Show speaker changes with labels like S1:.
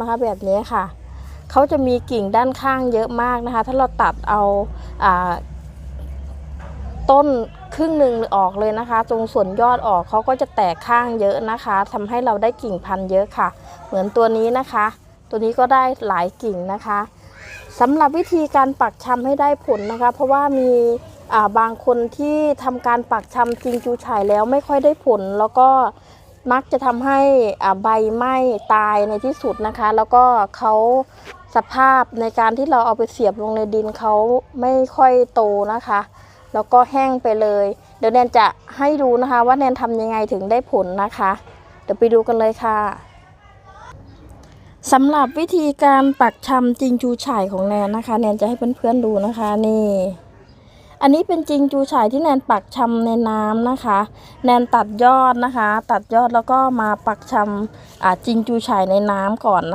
S1: นะคะแบบนี้ค่ะ เขาจะมีกิ่งด้านข้างเยอะมากนะคะ ถ้าเราตัดเอาอ่าต้นครึ่งหนึ่งออกเลยนะคะ ตรงส่วนยอดออกเขาก็จะแตกข้างเยอะนะคะทำให้เราได้กิ่งพันธุ์เยอะค่ะ เหมือนตัวนี้นะคะ ตัวนี้ก็ได้หลายกิ่งนะคะสำหรับวิธีการปักชำให้ได้ผลนะคะ เพราะว่ามีาบางคนที่ทำการปักชำจริงจูฉ่ายแล้วไม่ค่อยได้ผล แล้วก็ มักจะทำให้ใบไหม้ตายในที่สุดนะคะ แล้วก็เขาสภาพในการที่เราเอาไปเสียบลงในดินเขาไม่ค่อยโตนะคะ แล้วก็แห้งไปเลย เดี๋ยวแนนจะให้ดูนะคะ ว่าแนนทำยังไงถึงได้ผลนะคะ เดี๋ยวไปดูกันเลยค่ะสำหรับวิธีการปักชำจิงจูฉ่ายของแนนนะคะ แนนจะให้เพื่อนๆดูนะคะนี่ อันนี้เป็นจิงจูฉ่ายที่แนนปักชำในน้ำนะคะ แนนตัดยอดนะคะ ตัดยอดแล้วก็มาปักชำอ่าจิงจูฉ่ายในน้ำก่อนนะ